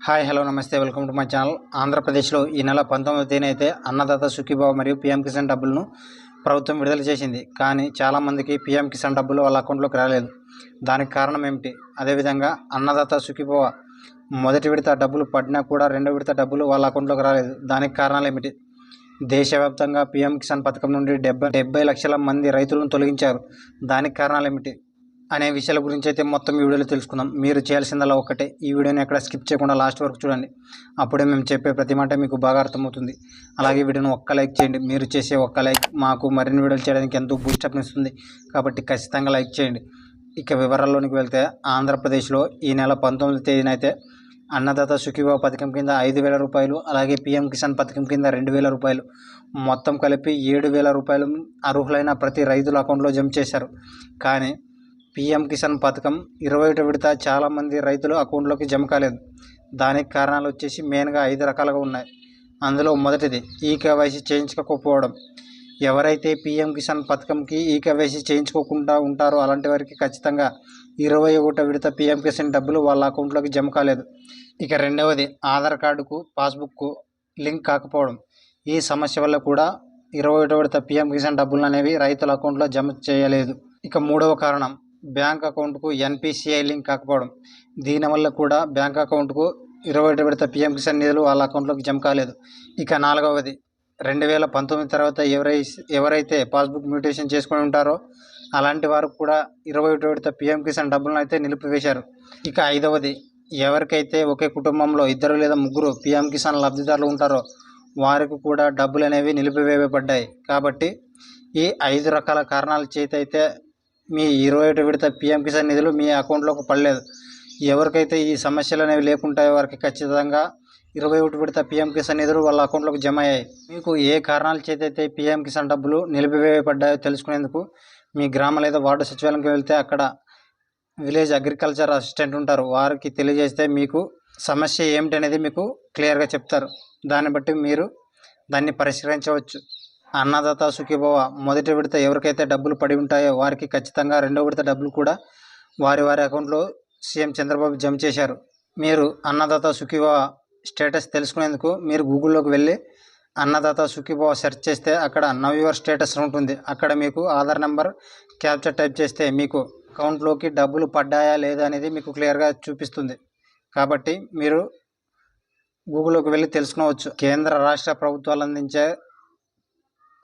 Hi hello namaste welcome to my channel. ఆంధ్రప్రదేశ్లో ఈ నెల పంతొమ్మిది తేదీ అయితే అన్నదాత సుఖీబాబు మరియు పీఎం కిసాన్ డబ్బులను ప్రభుత్వం విడుదల చేసింది. కానీ చాలామందికి పీఎం కిసాన్ డబ్బులు వాళ్ళ అకౌంట్లోకి రాలేదు. దానికి కారణం ఏమిటి? అదేవిధంగా అన్నదాత సుఖీబావ మొదటి విడత డబ్బులు పడినా కూడా రెండో విడత డబ్బులు వాళ్ళ అకౌంట్లోకి రాలేదు. దానికి కారణాలు ఏమిటి? దేశవ్యాప్తంగా పీఎం కిసాన్ పథకం నుండి డెబ్బై డెబ్బై లక్షల మంది రైతులను తొలగించారు. దానికి కారణాలు ఏమిటి? అనే విషయాల గురించి అయితే మొత్తం ఈ వీడియోలో తెలుసుకుందాం. మీరు చేయాల్సిందల్లా ఒకటే ఈ వీడియోని ఎక్కడ స్కిప్ చేయకుండా లాస్ట్ వరకు చూడండి. అప్పుడే మేము చెప్పే ప్రతి మాట మీకు బాగా అర్థమవుతుంది. అలాగే వీడియోని ఒక్క లైక్ చేయండి. మీరు చేసే ఒక్క లైక్ మాకు మరిన్ని వీడియోలు చేయడానికి ఎంతో బూస్టప్ ఇస్తుంది. కాబట్టి ఖచ్చితంగా లైక్ చేయండి. ఇక వివరాల్లోనికి వెళ్తే ఆంధ్రప్రదేశ్లో ఈ నెల పంతొమ్మిది తేదీన అయితే అన్నదాత సుఖీభావ పథకం కింద ఐదు వేల రూపాయలు అలాగే పీఎం కిసాన్ పథకం కింద రెండు వేల రూపాయలు. మొత్తం కలిపి ఏడు వేల రూపాయలు అర్హులైన ప్రతి రైతుల అకౌంట్లో జమ చేశారు. కానీ పీఎం కిసాన్ పథకం ఇరవై ఒకటి విడత చాలామంది రైతులు అకౌంట్లోకి జమ కాలేదు. దానికి కారణాలు వచ్చేసి మెయిన్గా ఐదు రకాలుగా ఉన్నాయి. అందులో మొదటిది ఈ కేవైసీ చేయించుకోకపోవడం. ఎవరైతే పీఎం కిసాన్ పథకంకి ఈ కేవైసీ చేయించుకోకుండా ఉంటారో అలాంటి వారికి ఖచ్చితంగా ఇరవై ఒకటో విడత పీఎం కిసాన్ డబ్బులు వాళ్ళ అకౌంట్లోకి జమ కాలేదు. ఇక రెండవది ఆధార్ కార్డుకు పాస్బుక్కు లింక్ కాకపోవడం. ఈ సమస్య వల్ల కూడా ఇరవై ఒకటో విడత పీఎం కిసాన్ డబ్బులు అనేవి రైతుల అకౌంట్లో జమ చేయలేదు. ఇక మూడవ కారణం బ్యాంక్ అకౌంట్కు ఎన్పిసిఐ లింక్ కాకపోవడం. దీనివల్ల కూడా బ్యాంక్ అకౌంట్కు ఇరవై ఒకటి విడత పిఎం కిసాన్ నిధులు వాళ్ళ అకౌంట్లోకి జమ కాలేదు. ఇక నాలుగవది రెండు వేల పంతొమ్మిది తర్వాత ఎవరై ఎవరైతే పాస్బుక్ మ్యూటేషన్ చేసుకొని ఉంటారో అలాంటి వారు కూడా ఇరవై ఒకటి విడత పిఎం కిసాన్ డబ్బులను అయితే నిలిపివేశారు. ఇక ఐదవది ఎవరికైతే ఒకే కుటుంబంలో ఇద్దరు లేదా ముగ్గురు పీఎం కిసాన్ లబ్ధిదారులు ఉంటారో వారికి కూడా డబ్బులు అనేవి నిలిపివేయబడ్డాయి. కాబట్టి ఈ ఐదు రకాల కారణాల చేత అయితే మీ ఇరవై ఒకటి విడత పీఎం కిసాన్ నిధులు మీ అకౌంట్లోకి పడలేదు. ఎవరికైతే ఈ సమస్యలు అనేవి లేకుంటాయో వారికి ఖచ్చితంగా ఇరవై ఒకటి విడత పీఎం కిసాన్ నిధులు వాళ్ళ అకౌంట్లోకి జమ అయ్యాయి. మీకు ఏ కారణాల చేతైతే పీఎం కిసాన్ డబ్బులు నిలిపివేయబడ్డాయో తెలుసుకునేందుకు మీ గ్రామ లేదా వార్డు సచివాలయంకి వెళ్తే అక్కడ విలేజ్ అగ్రికల్చర్ అసిస్టెంట్ ఉంటారు. వారికి తెలియజేస్తే మీకు సమస్య ఏమిటనేది మీకు క్లియర్గా చెప్తారు. దాన్ని బట్టి మీరు దాన్ని పరిష్కరించవచ్చు. అన్నదాత సుఖీభవ మొదటి విడత ఎవరికైతే డబ్బులు పడి ఉంటాయో వారికి ఖచ్చితంగా రెండో విడత డబ్బులు కూడా వారి వారి అకౌంట్లో సీఎం చంద్రబాబు జమ చేశారు. మీరు అన్నదాత సుఖీభవ స్టేటస్ తెలుసుకునేందుకు మీరు గూగుల్లోకి వెళ్ళి అన్నదాత సుఖీభవ సెర్చ్ చేస్తే అక్కడ నవ్ యువర్ స్టేటస్ ఉంటుంది. అక్కడ మీకు ఆధార్ నెంబర్ క్యాప్చర్ టైప్ చేస్తే మీకు అకౌంట్లోకి డబ్బులు పడ్డాయా లేదా అనేది మీకు క్లియర్గా చూపిస్తుంది. కాబట్టి మీరు గూగుల్లోకి వెళ్ళి తెలుసుకోవచ్చు కేంద్ర రాష్ట్ర ప్రభుత్వాలు అందించే